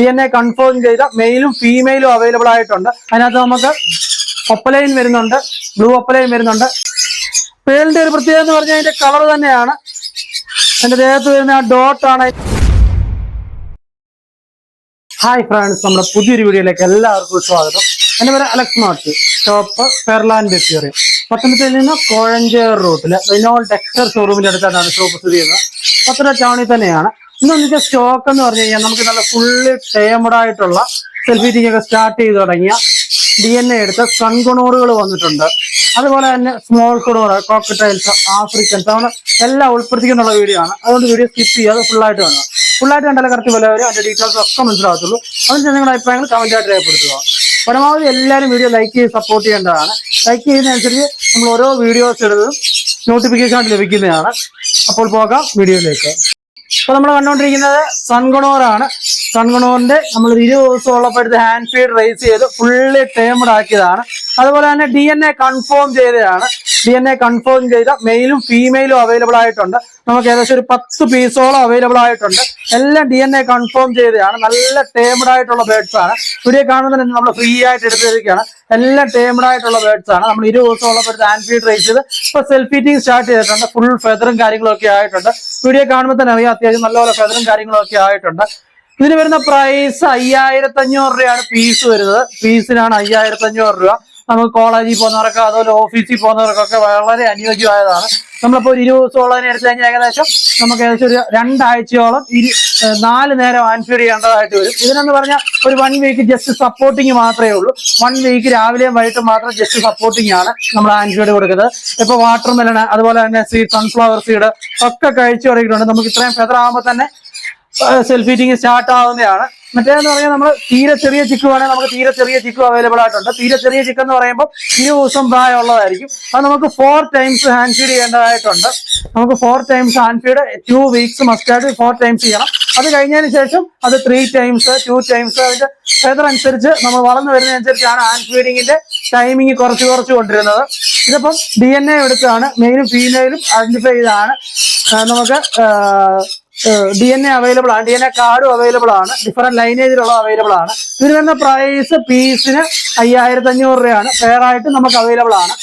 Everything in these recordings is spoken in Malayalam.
എ കൺഫേം ചെയ്ത മെയിലും ഫീമെയിലും അവൈലബിൾ ആയിട്ടുണ്ട്. അതിനകത്ത് നമുക്ക് ഒപ്പലൈൻ വരുന്നുണ്ട് ബ്ലൂ ഒപ്പലൈൻ വരുന്നുണ്ട്. പേളിന്റെ ഒരു പ്രത്യേകത എന്ന് പറഞ്ഞാൽ അതിന്റെ കളർ തന്നെയാണ്. എന്റെ ദേഹത്ത് വരുന്ന ആ ഡോട്ട് ആണ്. ഹായ് ഫ്രണ്ട്സ് നമ്മുടെ പുതിയൊരു വീഡിയോയിലേക്ക് എല്ലാവർക്കും സ്വാഗതം. എന്റെ പേര് അലക്സ് മാർട്ടി ഷോപ്പ് ഫെർലാൻഡ് വെറ്റേറിയം പത്തനംതിട്ടയിൽ നിന്ന് കോഴഞ്ചേർ റൂട്ടിൽ റിനോൾ ടെക്സ്റ്റർ ഷോറൂമിന്റെ അടുത്താണ് ഷോപ്പ് സ്ഥിതി ചെയ്യുന്നത്. പത്തനംതിട്ട ടൗണിൽ തന്നെയാണ്. ഇന്ന് സ്റ്റോക്ക് എന്ന് പറഞ്ഞു കഴിഞ്ഞാൽ നമുക്ക് നല്ല ഫുള്ള് ടേമഡായിട്ടുള്ള സെൽഫീറ്റിംഗ് ഒക്കെ സ്റ്റാർട്ട് ചെയ്ത് തുടങ്ങിയ ഡി എൻ എ എടുത്ത സൺകുണൂറുകൾ വന്നിട്ടുണ്ട്. അതുപോലെ തന്നെ സ്മോൾ കുണൂർ കോക്കറ്റൈൽസ് ആഫ്രിക്കൻസ് അങ്ങനെ എല്ലാം ഉൾപ്പെടുത്തിക്കുന്നുള്ള വീഡിയോ ആണ്. അതുകൊണ്ട് വീഡിയോ സ്കിപ്പ് ചെയ്യാതെ കാണുക. ഫുൾ ആയിട്ട് കണ്ടാലേ കറക്റ്റ് വില വരും. അതിന്റെ ഡീറ്റെയിൽസ് ഒക്കെ മനസ്സിലാകത്തുള്ളൂ. അതിന് നിങ്ങളുടെ അഭിപ്രായങ്ങൾ കമന്റ് ആയിട്ട് രേഖപ്പെടുത്തുക. പരമാവധി എല്ലാവരും വീഡിയോ ലൈക്ക് ചെയ്ത് സപ്പോർട്ട് ചെയ്യേണ്ടതാണ്. ലൈക്ക് ചെയ്യുന്നതനുസരിച്ച് നമ്മൾ ഓരോ വീഡിയോസ് ഇടുന്നതും നോട്ടിഫിക്കേഷൻ ലഭിക്കുന്നതാണ്. അപ്പോൾ പോകാം വീഡിയോയിലേക്ക് ഇപ്പൊ നമ്മൾ കണ്ടുകൊണ്ടിരിക്കുന്നത് സൺഗുണോറാണ്. സൺഗണോറിന്റെ നമ്മൾ ഇരുപത് ദിവസം ഉള്ളപ്പോഴത്തെ ഹാൻഡ് ഫീഡ് റേസ് ചെയ്ത് ഫുള്ളി ടേമഡ് ആക്കിയതാണ്. അതുപോലെ തന്നെ ഡി എൻ എ കൺഫേം ചെയ്തതാണ്. ഡി എൻ എ കൺഫേം ചെയ്ത മെയിലും ഫീമെയിലും അവൈലബിൾ ആയിട്ടുണ്ട്. നമുക്ക് ഏകദേശം ഒരു പത്ത് പീസോളം അവൈലബിൾ ആയിട്ടുണ്ട്. എല്ലാം ഡി എൻ എ കൺഫേം ചെയ്തതാണ്. നല്ല ടേംഡ് ആയിട്ടുള്ള ബേഡ്സ് ആണ്. ഇവിടെ കാണുന്നതിന് നമ്മൾ ഫ്രീ ആയിട്ട് എടുത്തിരിക്കുകയാണ്. എല്ലാം ടേംഡ് ആയിട്ടുള്ള ബേഡ്സ് ആണ്. നമ്മൾ ഇരുപത് ദിവസം ഒരു ഹാൻഡ് ഫീഡ് റേസ് ചെയ്ത് ഇപ്പൊ സെൽഫീറ്റിംഗ് സ്റ്റാർട്ട് ചെയ്തിട്ടുണ്ട്. ഫുൾ ഫെദറും കാര്യങ്ങളൊക്കെ ആയിട്ടുണ്ട്. വീഡിയോ കാണുമ്പോൾ തന്നെ അറിയാം അത്യാവശ്യം നല്ലപോലെ ഫെദറും കാര്യങ്ങളൊക്കെ ആയിട്ടുണ്ട്. ഇതിന് വരുന്ന പ്രൈസ് അയ്യായിരത്തി അഞ്ഞൂറ് രൂപയാണ് പീസ് വരുന്നത്. പീസിനാണ് അയ്യായിരത്തി അഞ്ഞൂറ് രൂപ. നമുക്ക് കോളേജിൽ പോകുന്നവർക്ക് അതുപോലെ ഓഫീസിൽ പോകുന്നവർക്കൊക്കെ വളരെ അനുയോജ്യമായതാണ്. നമ്മളിപ്പോൾ ഒരു ഇരുപത് ദിവസം ഉള്ളതിനെ എടുത്തു കഴിഞ്ഞാൽ ഏകദേശം നമുക്ക് ഏകദേശം ഒരു രണ്ടാഴ്ചയോളം ഇരു നാല് നേരം ആൻഫീഡ് ചെയ്യേണ്ടതായിട്ട് വരും. ഇതിനെന്ന് പറഞ്ഞാൽ ഒരു വൺ വീക്ക് ജസ്റ്റ് സപ്പോർട്ടിങ് മാത്രമേ ഉള്ളൂ. വൺ വീക്ക് രാവിലെയും വൈകിട്ടും മാത്രം ജസ്റ്റ് സപ്പോർട്ടിങ് ആണ് നമ്മൾ ആൻഫീഡ് കൊടുക്കുന്നത്. ഇപ്പോൾ വാട്ടർ മെലൺ അതുപോലെ തന്നെ സീഡ് സൺഫ്ലവർ സീഡ് ഒക്കെ കഴിച്ചു തുടങ്ങിയിട്ടുണ്ട്. നമുക്ക് ഇത്രയും ഫെദർ ആകുമ്പോൾ തന്നെ സെൽഫ് ഈറ്റിംഗ് സ്റ്റാർട്ട് ആവുന്നതാണ്. മറ്റേന്ന് പറഞ്ഞാൽ നമ്മൾ തീരെ ചെറിയ ചിക്കു ആണെങ്കിൽ നമുക്ക് തീരെ ചെറിയ ചിക്കു അവൈലബിൾ ആയിട്ടുണ്ട്. തീരെ ചെറിയ ചിക്കൻ എന്ന് പറയുമ്പോൾ ഇരു ദിവസം പ്രായമുള്ളതായിരിക്കും. അത് നമുക്ക് ഫോർ ടൈംസ് ഹാൻഡ് ഫീഡ് ചെയ്യേണ്ടതായിട്ടുണ്ട്. നമുക്ക് four times hand feed two weeks മസ്റ്റായിട്ട് ഫോർ ടൈംസ് ചെയ്യണം. അത് കഴിഞ്ഞതിന് ശേഷം അത് ത്രീ ടൈംസ് ടു ടൈംസ് അതിന്റെ ഫെദർ അനുസരിച്ച് നമ്മൾ വളർന്നു വരുന്നതനുസരിച്ചാണ് ഹാൻഡ് ഫീഡിങ്ങിന്റെ ടൈമിങ് കുറച്ച് കുറച്ച് കൊണ്ടിരുന്നത്. ഇതിപ്പം ഡി എൻ എ എടുത്താണ്. മെയിനും ഫീമെയിലും ഐഡന്റിഫൈ ചെയ്താണ് നമുക്ക് ഡി എൻ എ അവൈലബിൾ ആണ്. ഡി എൻ എ കാർഡും അവൈലബിൾ ആണ്. ഡിഫറെന്റ് ലൈനേജിലുള്ള അവൈലബിൾ ആണ്. ഇതിന് വരുന്ന പ്രൈസ് പീസിന് അയ്യായിരത്തി അഞ്ഞൂറ് രൂപയാണ്. ഫെയർ ആയിട്ട് നമുക്ക് അവൈലബിൾ ആണ്.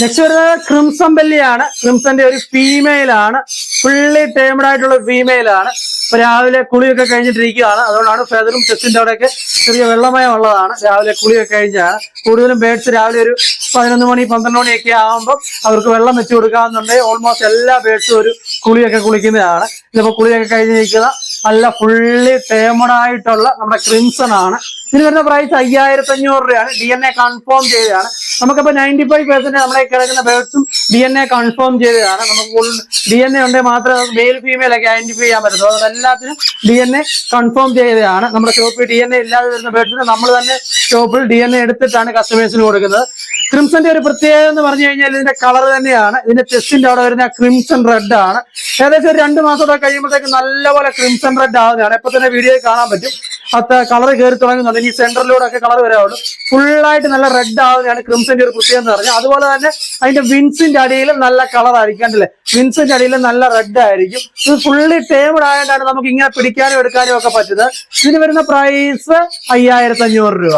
നെക്സ്റ്റ് വരുന്നത് ക്രിംസൺ ബെല്ലിയാണ് ക്രിംസന്റെ ഒരു ഫീമെയിൽ ആണ്. ഫുള്ളി ടേംഡ് ആയിട്ടുള്ള ഫീമെയിൽ ആണ്. ഇപ്പൊ രാവിലെ കുളിയൊക്കെ കഴിഞ്ഞിട്ടിരിക്കുകയാണ്. അതുകൊണ്ടാണ് ഫെദറും ചെസ്റ്റിന്റെ അവിടെയൊക്കെ ചെറിയ വെള്ളമയം ഉള്ളതാണ്. രാവിലെ കുളിയൊക്കെ കഴിഞ്ഞാണ്. കൂടുതലും ബേഡ്സ് രാവിലെ ഒരു പതിനൊന്ന് മണി പന്ത്രണ്ട് മണിയൊക്കെ ആകുമ്പോൾ അവർക്ക് വെള്ളം വെച്ച് കൊടുക്കാമെന്നുണ്ടെങ്കിൽ ഓൾമോസ്റ്റ് എല്ലാ ബേഡ്സും ഒരു കുളിയൊക്കെ കുളിക്കുന്നതാണ്. ഇതിപ്പോ കുളിയൊക്കെ കഴിഞ്ഞിരിക്കുന്ന നല്ല ഫുള്ളി ടേമഡ് ആയിട്ടുള്ള നമ്മുടെ ക്രിംസൺ ആണ്. ഇതിന് വരുന്ന പ്രൈസ് അയ്യായിരത്തി അഞ്ഞൂറ് രൂപയാണ്. ഡി എൻ എ കൺഫേം ചെയ്തതാണ്. നമുക്കിപ്പോ നയന്റി ഫൈവ് പെർസെന്റ് നമ്മളെ കിടക്കുന്ന ബേഡ്സും ഡി എൻ എ കൺഫേം ചെയ്തതാണ്. നമുക്ക് ഡി എൻ എ ഉണ്ടെങ്കിൽ മാത്രമേ നമുക്ക് മെയിൽ ഫീമെയിൽ ഒക്കെ ഐഡന്റിഫൈ ചെയ്യാൻ പറ്റുള്ളൂ അതുകൊണ്ട് എല്ലാത്തിനും ഡി എൻ എ കൺഫേം ചെയ്തതാണ്. നമ്മുടെ ഷോപ്പിൽ ഡി എൻ എ ഇല്ലാതെ വരുന്ന ബേർഡ്സിന് നമ്മൾ തന്നെ ഷോപ്പിൽ ഡി എൻ എ എടുത്തിട്ടാണ് കസ്റ്റമേഴ്സിന് കൊടുക്കുന്നത്. ക്രിംസന്റെ ഒരു പ്രത്യേകത എന്ന് പറഞ്ഞു കഴിഞ്ഞാൽ ഇതിന്റെ കളർ തന്നെയാണ്. ഇതിന്റെ ചെസ്റ്റിന്റെ അവിടെ വരുന്ന ക്രിംസൺ റെഡ് ആണ്. ഏകദേശം രണ്ട് മാസമൊക്കെ കഴിയുമ്പോഴത്തേക്ക് നല്ലപോലെ ക്രിംസൺ റെഡ് ആവുന്നതാണ്. ഇപ്പൊ തന്നെ വീഡിയോയിൽ കാണാൻ പറ്റും. അത്ത കളർ കയറി തുടങ്ങുന്നുണ്ട്. ഈ സെന്ററിലൂടെ ഒക്കെ കളർ വരാവുള്ളൂ ഫുള്ളായിട്ട് നല്ല റെഡ് ആവുകയാണ് ക്രിംസന്റെ ഒരു പ്രത്യേകത എന്ന് പറഞ്ഞാൽ അതുപോലെ തന്നെ അതിന്റെ വിൻസിന്റെ അടിയിലും നല്ല കളർ ആയിരിക്കും. കണ്ടില്ലേ? വിൻസിന്റെ അടിയിലും നല്ല റെഡ് ആയിരിക്കും. ഇത് ഫുള്ളി ടേബിൾ ആയതുകൊണ്ടാണ് നമുക്ക് ഇങ്ങനെ പിടിക്കാനും എടുക്കാനും ഒക്കെ പറ്റുന്നത്. ഇതിന് വരുന്ന പ്രൈസ് അയ്യായിരത്തി അഞ്ഞൂറ് രൂപ.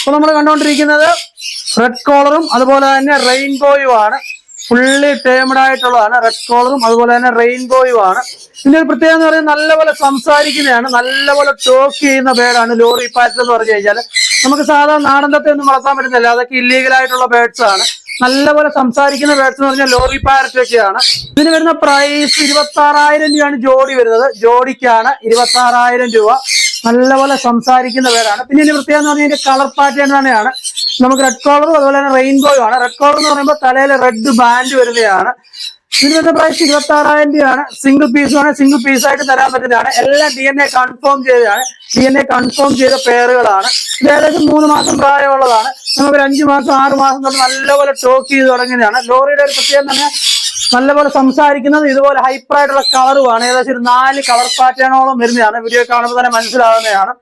അപ്പൊ നമ്മൾ കണ്ടുകൊണ്ടിരിക്കുന്നത് റെഡ് കോളറും അതുപോലെ തന്നെ റെയിൻബോയും ആണ്. ഫുള്ളി ടേമഡ് ആയിട്ടുള്ളതാണ്. റെഡ് കോളറും അതുപോലെ തന്നെ റെയിൻബോയും ആണ്. ഇതിന്റെ ഒരു പ്രത്യേകത എന്ന് പറയുന്നത് നല്ലപോലെ സംസാരിക്കുന്നതാണ്. നല്ലപോലെ ടോക്ക് ചെയ്യുന്ന ബേഡാണ് ലോറി പാറ്റ് എന്ന് പറഞ്ഞു കഴിഞ്ഞാൽ നമുക്ക് സാധാരണ നാടന്തത്തെ ഒന്നും വളർത്താൻ പറ്റുന്നില്ല. അതൊക്കെ ഇല്ലീഗൽ ആയിട്ടുള്ള ബേഡ്സ് ആണ്. നല്ലപോലെ സംസാരിക്കുന്ന ബേഡ്സ് എന്ന് പറഞ്ഞാൽ ലോറി പാരറ്റ് ഒക്കെയാണ്. ഇതിന് വരുന്ന പ്രൈസ് ഇരുപത്തി ആറായിരം രൂപയാണ് ജോഡി വരുന്നത്. ജോഡിക്കാണ് ഇരുപത്തി ആറായിരം രൂപ. നല്ലപോലെ സംസാരിക്കുന്ന പേരാണ്. പിന്നെ ഇതിന്റെ പ്രത്യേകത എന്ന് പറഞ്ഞാൽ ഇതിന്റെ കളർ പാറ്റേൺ തന്നെയാണ്. നമുക്ക് റെഡ് കോളറും അതുപോലെ തന്നെ റെയിൻബോയും ആണ്. റെഡ് കോളർ എന്ന് പറയുമ്പോൾ തലയിൽ റെഡ് ബാൻഡ് വരുന്നതാണ്. ഇതിന് വരുന്ന പ്രൈസ് ഇരുപത്തി ആറായിരം രൂപയാണ്. സിംഗിൾ പീസ് ആണ്. സിംഗിൾ പീസായിട്ട് തരാൻ പറ്റുന്നതാണ്. എല്ലാം ഡി എൻ എ കൺഫേം ചെയ്തതാണ്. ഡി എൻ എ കൺഫേം ചെയ്ത പേറുകളാണ് ഇത് ഏകദേശം മൂന്ന് മാസം പ്രായമുള്ളതാണ്. നമുക്ക് ഒരു അഞ്ച് മാസം ആറ് മാസം തൊട്ട് നല്ലപോലെ ടോക്ക് ചെയ്ത് തുടങ്ങുന്നതാണ്. ലോറിയുടെ ഒരു പ്രത്യേകം തന്നെ നല്ലപോലെ സംസാരിക്കുന്നത് ഇതുപോലെ ഹൈപ്പർ ആയിട്ടുള്ള കളറുമാണ് ഏകദേശം ഒരു നാല് കളർ പാറ്റേണോളം വരുന്നതാണ്. വീഡിയോ കാണുമ്പോൾ തന്നെ മനസ്സിലാവുന്നതാണ്.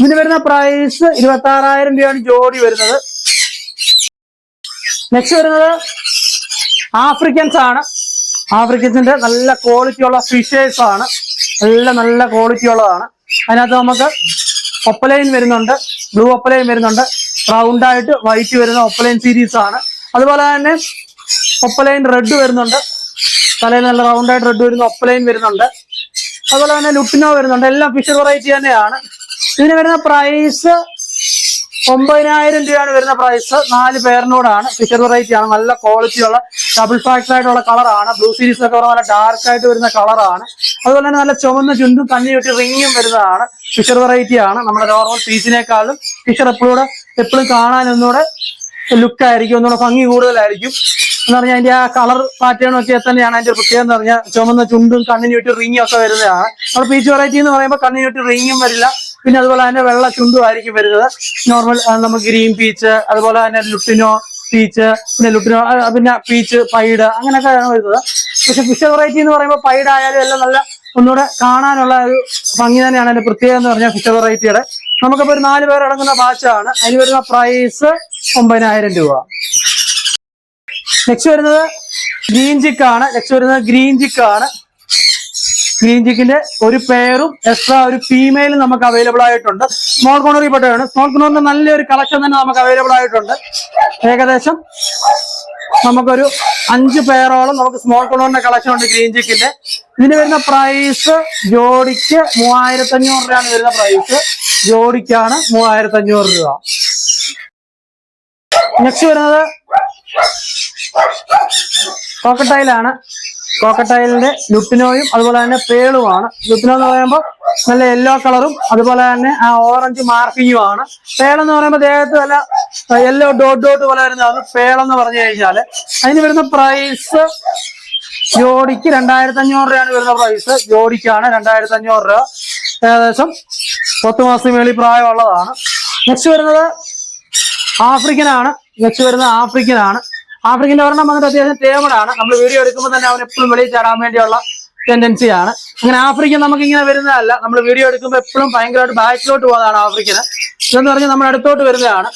ഇതിന് വരുന്ന പ്രൈസ് ഇരുപത്തി ആറായിരം രൂപയാണ് ജോഡി വരുന്നത്. നെക്സ്റ്റ് വരുന്നത് ആഫ്രിക്കൻസ് ആണ്. ആഫ്രിക്കൻസിന്റെ നല്ല ക്വാളിറ്റി ഉള്ള ഫിഷേഴ്സ് ആണ്. നല്ല നല്ല ക്വാളിറ്റി ഉള്ളതാണ്. അതിനകത്ത് നമുക്ക് ഒപ്പലൈൻ വരുന്നുണ്ട്. ബ്ലൂ ഒപ്പലൈൻ വരുന്നുണ്ട്. റൗണ്ട് ആയിട്ട് വൈറ്റ് വരുന്ന ഒപ്പലൈൻ സീരീസ് ആണ്. അതുപോലെ തന്നെ ഒപ്പലൈൻ റെഡ് വരുന്നുണ്ട്. തലയിൽ നല്ല റൗണ്ട് ആയിട്ട് റെഡ് വരുന്നു ഒപ്പലൈൻ വരുന്നുണ്ട്. അതുപോലെ തന്നെ ലുട്ടിനോ വരുന്നുണ്ട്. എല്ലാം ഫിഷർ വെറൈറ്റി തന്നെയാണ്. ഇതിന് വരുന്ന പ്രൈസ് ഒമ്പതിനായിരം രൂപയാണ് വരുന്ന പ്രൈസ് നാല് പേരിനോടാണ് ഫിഷർ വെറൈറ്റി ആണ്. നല്ല ക്വാളിറ്റിയുള്ള ഡബിൾ ഫാക്ടർ ആയിട്ടുള്ള കളറാണ് ബ്ലൂ സീരീസ് ഒക്കെ പറഞ്ഞാൽ നല്ല ഡാർക്ക് ആയിട്ട് വരുന്ന കളറാണ് അതുപോലെ തന്നെ നല്ല ചുമന്ന ചുണ്ടും കണ്ണി ചുറ്റി റിങ്ങും വരുന്നതാണ് ഫിഷർ വെറൈറ്റി ആണ്. നമ്മുടെ നോർമൽ പീസിനേക്കാളും ഫിഷർ എപ്പോഴും എപ്പോഴും കാണാൻ ഒന്നുകൂടെ ലുക്ക് ആയിരിക്കും ഒന്നുകൂടെ ഭംഗി കൂടുതലായിരിക്കും. എന്ന് പറഞ്ഞാൽ അതിന്റെ ആ കളർ പാറ്റേൺ ഒക്കെ തന്നെയാണ് അതിന്റെ പ്രത്യേകത എന്ന് പറഞ്ഞാൽ ചുമന്ന ചുണ്ടും കണ്ണിന് ചുറ്റി റിങ്ങും ഒക്കെ വരുന്നതാണ്. നമ്മൾ പീച്ച് വെറൈറ്റി എന്ന് പറയുമ്പോൾ കണ്ണിന് ചുറ്റി റിങ്ങും വരില്ല. പിന്നെ അതുപോലെ തന്നെ വെള്ള ചുണ്ടും ആയിരിക്കും വരുന്നത്. നോർമൽ നമ്മൾ ഗ്രീൻ പീച്ച് അതുപോലെ തന്നെ ലുട്ടിനോ പീച്ച് പിന്നെ ലുട്ടിനോ പിന്നെ പീച്ച് പൈഡ് അങ്ങനെയൊക്കെയാണ് വരുന്നത്. പക്ഷെ ഫിഷ് വെറൈറ്റി എന്ന് പറയുമ്പോൾ പൈഡ് ആയാലും എല്ലാം നല്ല ഒന്നുകൂടെ കാണാനുള്ള ഒരു ഭംഗി തന്നെയാണ് അതിന്റെ പ്രത്യേകത എന്ന് പറഞ്ഞാൽ ഫിഷ് വെറൈറ്റിയുടെ നമുക്കിപ്പോ ഒരു നാല് പേരടങ്ങുന്ന ബാച്ചാണ് അതിന് വരുന്ന പ്രൈസ് ഒമ്പതിനായിരം രൂപ. നെക്സ്റ്റ് വരുന്നത് ഗ്രീൻ ചിക്ക് ആണ്. നെക്സ്റ്റ് വരുന്നത് ഗ്രീൻ ചിക്ക് ആണ്. ഗ്രീൻ ചിക്കിന്റെ ഒരു പെയറും എക്സ്ട്രാ ഒരു ഫീമെയിലും നമുക്ക് അവൈലബിൾ ആയിട്ടുണ്ട്. സ്മോൾ കോണറിൽ പെട്ടതാണ്. സ്മോൾ കോണറിന്റെ നല്ലൊരു കളക്ഷൻ തന്നെ നമുക്ക് അവൈലബിൾ ആയിട്ടുണ്ട്. ഏകദേശം നമുക്കൊരു അഞ്ച് പേരോളം നമുക്ക് സ്മോൾ കോണറിന്റെ കളക്ഷൻ ഉണ്ട് ഗ്രീൻ ചിക്കിന്റെ ഇതിന് വരുന്ന പ്രൈസ് ജോഡിക്ക് മൂവായിരത്തി അഞ്ഞൂറ് രൂപയാണ് വരുന്ന പ്രൈസ് ജോഡിക്കാണ് മൂവായിരത്തി അഞ്ഞൂറ് രൂപ. നെക്സ്റ്റ് വരുന്നത് കോക്കട്ടൈലാണ് കോക്കട്ടൈലിന്റെ ലുപ്പിനോയും അതുപോലെ തന്നെ പേളുമാണ് ലുപ്പിനോ എന്ന് പറയുമ്പോൾ നല്ല യെല്ലോ കളറും അതുപോലെ തന്നെ ആ ഓറഞ്ച് മാർക്കിങ്ങും ആണ്. പേളെന്ന് പറയുമ്പോൾ ദേഹത്ത് നല്ല യെല്ലോ ഡോട്ട് ഡോട്ട് പോലെ വരുന്നതാണ് പേളെന്ന് പറഞ്ഞു കഴിഞ്ഞാൽ. അതിന് വരുന്ന പ്രൈസ് ജോഡിക്ക് രണ്ടായിരത്തി അഞ്ഞൂറ് രൂപയാണ് വരുന്ന പ്രൈസ് ജോഡിക്കാണ് രണ്ടായിരത്തി അഞ്ഞൂറ് രൂപ. ഏകദേശം പത്ത് മാസം മേളിൽ പ്രായമുള്ളതാണ്. നെക്സ്റ്റ് വരുന്നത് ആഫ്രിക്കൻ ആണ്. നെക്സ്റ്റ് വരുന്നത് ആഫ്രിക്കൻ ആണ് ആഫ്രിക്കന്റെ ഒരെണ്ണം വന്നിട്ട് അത്യാവശ്യം ടേമഡാണ് നമ്മൾ വീഡിയോ എടുക്കുമ്പോൾ തന്നെ അവൻ എപ്പോഴും വെളിയിൽ ചാടാൻ വേണ്ടിയുള്ള ടെൻഡൻസിയാണ് അങ്ങനെ ആഫ്രിക്ക നമുക്ക് ഇങ്ങനെ വരുന്നതല്ല. നമ്മൾ വീഡിയോ എടുക്കുമ്പോൾ എപ്പോഴും ഭയങ്കരമായിട്ട് ബാക്കിലോട്ട് പോകുന്നതാണ് ആഫ്രിക്കന്. ഇതെന്ന് പറഞ്ഞാൽ നമ്മൾ അടുത്തോട്ട് വരുന്നതാണ്.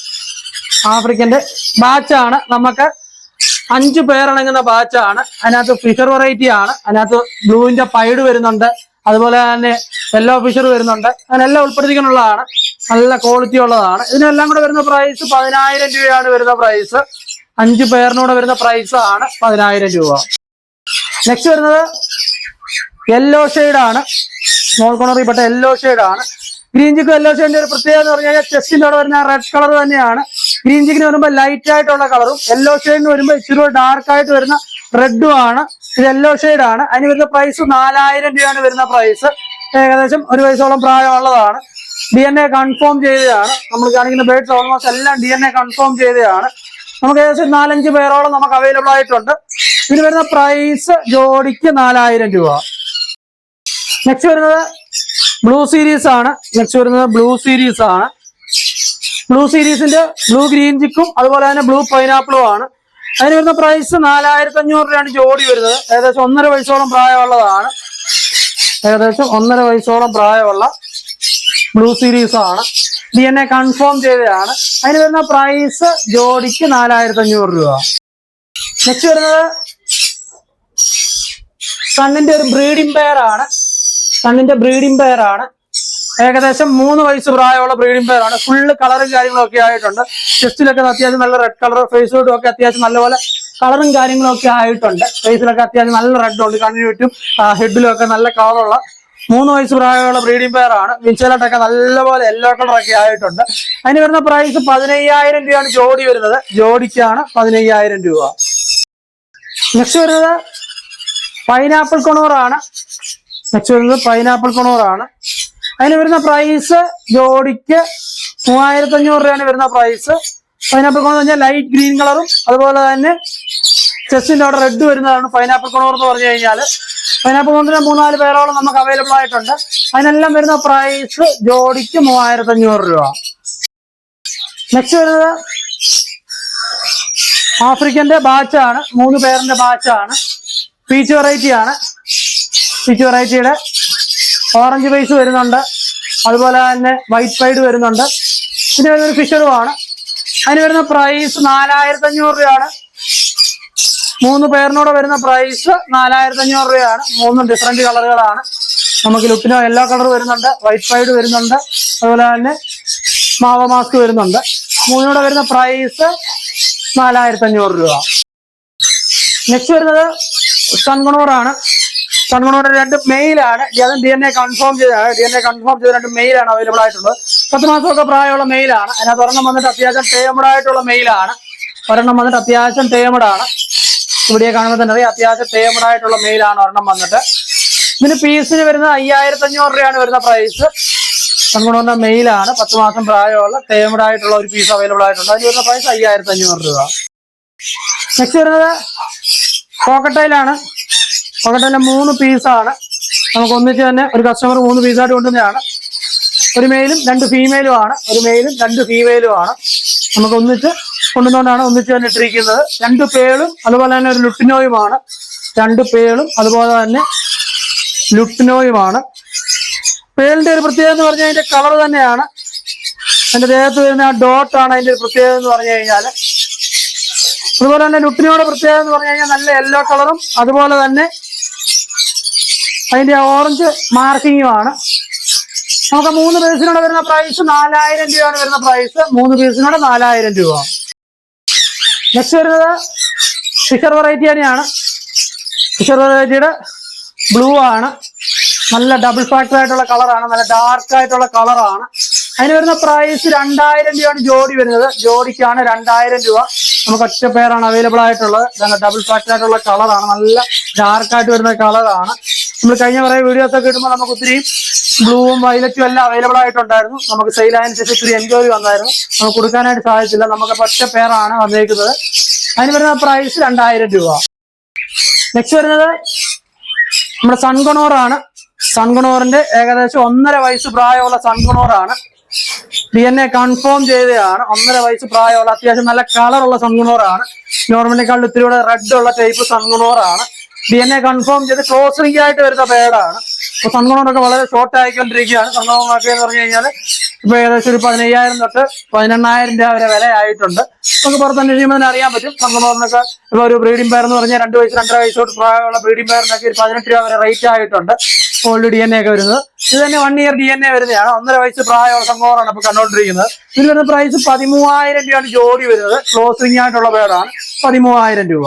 ആഫ്രിക്കന്റെ ബാച്ചാണ് നമുക്ക് അഞ്ച് പേരടങ്ങുന്ന ബാച്ചാണ് അതിനകത്ത് ഫിഷർ വെറൈറ്റി ആണ്. അതിനകത്ത് ബ്ലൂവിന്റെ പൈഡ് വരുന്നുണ്ട്. അതുപോലെ തന്നെ യെല്ലോ ഫിഷർ വരുന്നുണ്ട്. അങ്ങനെ എല്ലാം ഉൾപ്പെടുത്തിക്കാനുള്ളതാണ് നല്ല ക്വാളിറ്റി ഉള്ളതാണ്. ഇതിനെല്ലാം കൂടെ വരുന്ന പ്രൈസ് പതിനായിരം രൂപയാണ് വരുന്ന പ്രൈസ് അഞ്ച് പേരിനോട് വരുന്ന പ്രൈസ് ആണ് പതിനായിരം രൂപ. നെക്സ്റ്റ് വരുന്നത് യെല്ലോ ആണ്. സ്മോൾ കോണറിൽ പെട്ട യെല്ലോ ആണ്. ഗ്രീൻ ചിക്ക് യെല്ലോ ഷെയ്ഡിന്റെ ഒരു പ്രത്യേകത എന്ന് പറഞ്ഞു കഴിഞ്ഞാൽ ചെസ്റ്റിന്റെ അവിടെ വരുന്ന റെഡ് കളർ തന്നെയാണ്. ഗ്രീൻ ചിക്കിന് വരുമ്പോൾ ലൈറ്റ് ആയിട്ടുള്ള കളറും യെല്ലോ ഷെയ്ഡിന് വരുമ്പോൾ ഇച്ചിരി ഡാർക്ക് ആയിട്ട് വരുന്ന റെഡും ആണ്. ഇത് യെല്ലോ ആണ്. അതിന് വരുന്ന പ്രൈസ് നാലായിരം രൂപയാണ് വരുന്ന പ്രൈസ് ഏകദേശം ഒരു വയസ്സോളം പ്രായമുള്ളതാണ്. ഡി എൻ എ കൺഫേം ചെയ്തതാണ്. നമ്മൾ കാണിക്കുന്ന ബേഡ്സ് ഓൾമോസ്റ്റ് എല്ലാം ഡി എൻ എ കൺഫേം ചെയ്തതാണ്. നമുക്ക് ഏകദേശം നാലഞ്ച് പേരോളം നമുക്ക് അവൈലബിൾ ആയിട്ടുണ്ട്. ഇതിന് വരുന്ന പ്രൈസ് ജോഡിക്ക് നാലായിരം രൂപ. നെക്സ്റ്റ് വരുന്നത് ബ്ലൂ സീരീസ് ആണ്. നെക്സ്റ്റ് വരുന്നത് ബ്ലൂ സീരീസ് ആണ്. ബ്ലൂ സീരീസിന്റെ ബ്ലൂ ഗ്രീൻ ചിക്കും അതുപോലെ തന്നെ ബ്ലൂ പൈനാപ്പിളും ആണ്. അതിന് വരുന്ന പ്രൈസ് നാലായിരത്തി അഞ്ഞൂറ് രൂപയാണ് ജോഡി വരുന്നത്. ഏകദേശം ഒന്നര വയസ്സോളം പ്രായമുള്ളതാണ്. ഏകദേശം ഒന്നര വയസ്സോളം പ്രായമുള്ള ബ്ലൂ സീരീസ് ആണ്. ഡി എൻ എ കൺഫേം ചെയ്തതാണ്. അതിന് വരുന്ന പ്രൈസ് ജോഡിക്ക് നാലായിരത്തി അഞ്ഞൂറ് രൂപ. നെക്സ്റ്റ് വരുന്നത് സണ്ണിന്റെ ഒരു ബ്രീഡിംഗ് പെയർ ആണ്. സണ്ണിന്റെ ബ്രീഡിംഗ് പെയർ ആണ്. ഏകദേശം മൂന്ന് വയസ്സ് പ്രായമുള്ള ബ്രീഡിംഗ് പെയർ ആണ്. ഫുള്ള് കളറും കാര്യങ്ങളും ഒക്കെ ആയിട്ടുണ്ട്. ചെസ്റ്റിലൊക്കെ അത്യാവശ്യം നല്ല റെഡ് കളർ ഫേസിലോട്ടും ഒക്കെ അത്യാവശ്യം നല്ലപോലെ കളറും കാര്യങ്ങളും ഒക്കെ ആയിട്ടുണ്ട്. ഫേസിലൊക്കെ അത്യാവശ്യം നല്ല റെഡ് ഉണ്ട്. കണ്ണിന് ചുറ്റും ഹെഡിലും ഒക്കെ നല്ല കളറുള്ള മൂന്ന് വയസ്സ് പ്രായമുള്ള ബ്രീഡിംഗ് പെയർ ആണ്. വിൻസലായിട്ടൊക്കെ നല്ലപോലെ യെല്ലോ കളറൊക്കെ ആയിട്ടുണ്ട്. അതിന് വരുന്ന പ്രൈസ് പതിനയ്യായിരം രൂപയാണ് ജോഡി വരുന്നത്. ജോഡിക്കാണ് പതിനയ്യായിരം രൂപ. നെക്സ്റ്റ് വരുന്നത് പൈനാപ്പിൾ കൊണൂറാണ് നെക്സ്റ്റ് വരുന്നത് പൈനാപ്പിൾ കൊണൂറാണ് അതിന് വരുന്ന പ്രൈസ് ജോഡിക്ക് മൂവായിരത്തി അഞ്ഞൂറ് രൂപയാണ് വരുന്ന പ്രൈസ് പൈനാപ്പിൾ കോൺ എന്ന് പറഞ്ഞാൽ ലൈറ്റ് ഗ്രീൻ കളറും അതുപോലെ തന്നെ ചെസ്റ്റിന്റെ അവിടെ റെഡ് വരുന്നതാണ് പൈനാപ്പിൾ കോണൂർ എന്ന് പറഞ്ഞു കഴിഞ്ഞാൽ പൈനാപ്പിൾ കോണിന് മൂന്നാൽ പേരോളം നമുക്ക് അവൈലബിൾ ആയിട്ടുണ്ട്. അതിനെല്ലാം വരുന്ന പ്രൈസ് ജോഡിക്ക് മൂവായിരത്തി അഞ്ഞൂറ് രൂപ. നെക്സ്റ്റ് വരുന്നത് ആഫ്രിക്കന്റെ ബാച്ചാണ് മൂന്ന് പേരിന്റെ ബാച്ചാണ് പീച്ച് വെറൈറ്റി ആണ്. പീച്ച് വെറൈറ്റിയുടെ ഓറഞ്ച് പൈസ് വരുന്നുണ്ട്. അതുപോലെ തന്നെ വൈറ്റ് പൈഡ് വരുന്നുണ്ട്. ഇതിന് വരുന്നൊരു ഫിഷറുമാണ് അതിന് വരുന്ന പ്രൈസ് നാലായിരത്തി അഞ്ഞൂറ് രൂപയാണ്. മൂന്ന് പേരിനോട് വരുന്ന പ്രൈസ് നാലായിരത്തി അഞ്ഞൂറ് രൂപയാണ്. മൂന്ന് ഡിഫറെന്റ് കളറുകളാണ് നമുക്ക് ലുക്കിനോ എല്ലോ കളർ വരുന്നുണ്ട് വൈറ്റ് സൈഡ് വരുന്നുണ്ട് അതുപോലെ തന്നെ മാവ മാസ്ക് വരുന്നുണ്ട്. മൂന്നിനോട് വരുന്ന പ്രൈസ് നാലായിരത്തി അഞ്ഞൂറ് രൂപ. നെക്സ്റ്റ് വരുന്നത് സൺഗുണോറാണ് സൺഗുണോറ് രണ്ട് മെയിലാണ് അതും ഡി എൻ എ കൺഫേം ചെയ്താണ് ഡി എൻ എ കൺഫേം ചെയ്ത രണ്ട് മെയിലാണ് അവൈലബിൾ ആയിട്ടുള്ളത്. പത്ത് മാസമൊക്കെ പ്രായമുള്ള മെയിലാണ് അതിനകത്ത് ഒരെണ്ണം വന്നിട്ട് അത്യാവശ്യം ടേമഡ് ആയിട്ടുള്ള മെയിലാണ് ഒരെണ്ണം വന്നിട്ട് അത്യാവശ്യം ടേമഡ് ആണ്. ഇവിടെ കാണുമ്പോൾ തന്നെ. അറിയാം അത്യാവശ്യം ടേമഡ് ആയിട്ടുള്ള മെയിലാണ് ഒരെണ്ണം വന്നിട്ട്. ഇതിന് പീസിന് വരുന്നത് അയ്യായിരത്തി അഞ്ഞൂറ് രൂപയാണ് വരുന്ന പ്രൈസ് സൺഗുണോറിന്റെ മെയിലാണ് പത്ത് മാസം പ്രായമുള്ള ടേമഡ് ആയിട്ടുള്ള ഒരു പീസ് അവൈലബിൾ ആയിട്ടുണ്ട്. അതിന് വരുന്ന പ്രൈസ് അയ്യായിരത്തി അഞ്ഞൂറ് രൂപ. നെക്സ്റ്റ് വരുന്നത് പോക്കറ്റയിലാണ് പോക്കറ്റയിലെ മൂന്ന് പീസാണ് നമുക്ക് ഒന്നിച്ച് തന്നെ ഒരു കസ്റ്റമർ മൂന്ന് പീസായിട്ട് കൊണ്ടുവന്നതാണ്. ഒരു മെയിലും രണ്ട് ഫീമെയിലും ആണ്. ഒരു മെയിലും രണ്ട് ഫീമെയിലും ആണ്. നമുക്ക് ഒന്നിച്ച് കൊണ്ടുവന്നുകൊണ്ടാണ് ഒന്നിച്ച് തന്നെ ഇട്ടിരിക്കുന്നത്. രണ്ട് പേളും അതുപോലെ തന്നെ ഒരു ലുട്ടിനോയുമാണ്. രണ്ട് പേളും അതുപോലെ തന്നെ ലുട്ടിനോയുമാണ്. പേളിന്റെ ഒരു പ്രത്യേകത എന്ന് പറഞ്ഞാൽ അതിന്റെ കളർ തന്നെയാണ്. അതിന്റെ ദേഹത്ത് വരുന്ന ആ ഡോട്ടാണ് അതിന്റെ ഒരു പ്രത്യേകത എന്ന് പറഞ്ഞു കഴിഞ്ഞാൽ അതുപോലെ തന്നെ ലുട്ടിനോയുടെ പ്രത്യേകത എന്ന് പറഞ്ഞു കഴിഞ്ഞാൽ നല്ല യെല്ലോ കളറും അതുപോലെ തന്നെ അതിന്റെ ഓറഞ്ച് മാർക്കിങ്ങുമാണ് നമുക്ക് മൂന്ന് പീസിനോട് വരുന്ന പ്രൈസ് നാലായിരം രൂപയാണ് വരുന്ന പ്രൈസ് മൂന്ന് പീസിനോട് നാലായിരം രൂപ. നെക്സ്റ്റ് വരുന്നത് ഫിഷർ വെറൈറ്റി തന്നെയാണ് ഫിഷർ വെറൈറ്റിയുടെ ബ്ലൂ ആണ്. നല്ല ഡബിൾ ഫാക്ടർ ആയിട്ടുള്ള കളറാണ് നല്ല ഡാർക്ക് ആയിട്ടുള്ള കളറാണ് അതിന് വരുന്ന പ്രൈസ് രണ്ടായിരം രൂപയാണ് ജോഡി വരുന്നത്. ജോഡിക്കാണ് രണ്ടായിരം രൂപ. നമുക്ക് ഒറ്റ പേരാണ് അവൈലബിൾ ആയിട്ടുള്ളത്. നല്ല ഡബിൾ ഫാക്ടർ ആയിട്ടുള്ള കളറാണ് നല്ല ഡാർക്ക് ആയിട്ട് വരുന്ന കളറാണ് നമ്മൾ കഴിഞ്ഞ കുറേ വീഡിയോസ് ഒക്കെ ഇടുമ്പോൾ നമുക്ക് ഒത്തിരി ബ്ലൂവും വയലറ്റും എല്ലാം അവൈലബിൾ ആയിട്ടുണ്ടായിരുന്നു. നമുക്ക് സെയിൽ ആയതിനനുസരിച്ച് ഒത്തിരി എൻക്വയറി വന്നായിരുന്നു. നമുക്ക് കൊടുക്കാനായിട്ട് സാധിച്ചില്ല. നമുക്ക് ഒറ്റ പേരാണ് വന്നേക്കുന്നത്. അതിന് വരുന്ന പ്രൈസ് രണ്ടായിരം രൂപ. നെക്സ്റ്റ് വരുന്നത് നമ്മുടെ സൺഗുണോറാണ് സൺഗുണോറിന്റെ ഏകദേശം ഒന്നര വയസ്സ് പ്രായമുള്ള സൺഗുണോറാണ് ഡി എൻ എ കൺഫേം ചെയ്തതാണ്. ഒന്നര വയസ്സ് പ്രായമുള്ള അത്യാവശ്യം നല്ല കളറുള്ള സൺഗുണോറാണ് നോർമലിനേക്കാൾ ഇത്തിരി കൂടെ റെഡ് ഉള്ള ടൈപ്പ് സൺഗുണോറാണ് ഡി എൻ എ കൺഫേം ചെയ്ത് ക്ലോസിംഗ് ആയിട്ട് വരുന്ന പേടാണ് അപ്പൊ സൺഗുണോറൊക്കെ വളരെ ഷോർട്ട് ആയിക്കൊണ്ടിരിക്കുകയാണ്. സൺഗുണോറൊക്കെ എന്ന് പറഞ്ഞു കഴിഞ്ഞാൽ ഇപ്പൊ ഏകദേശം ഒരു പതിനയ്യായിരം തൊട്ട് പതിനെണ്ണായിരം രൂപ വരെ വില ആയിട്ടുണ്ട് നമുക്ക് പുറത്ത് ചെയ്യുമ്പോൾ തന്നെ അറിയാൻ പറ്റും. സൺഗുണോറിനൊക്കെ ഇപ്പൊ ഒരു ബ്രീഡിംഗ് പെയർ എന്ന് പറഞ്ഞാൽ രണ്ട് വയസ്സ് രണ്ടര വയസ്സോട്ട് പ്രായമുള്ള ബ്രീഡിംഗ് പെയറിനൊക്കെ ഒരു പതിനെട്ട് രൂപ വരെ റേറ്റ് ആയിട്ടുണ്ട്. ഓൾഡ് ഡി എൻ എ ഒക്കെ വരുന്നത്. ഇത് തന്നെ one year D N A വരുന്നതാണ്. ഒന്നര വയസ്സ് പ്രായമുള്ള സംഭവമാണ് ഇപ്പൊ കണ്ടോണ്ടിരിക്കുന്നത് ഇതിന് വരുന്ന പ്രൈസ് പതിമൂവായിരം രൂപയാണ് ജോഡി വരുന്നത്. ക്ലോസിംഗ് ആയിട്ടുള്ള പേരാണ് പതിമൂവായിരം രൂപ.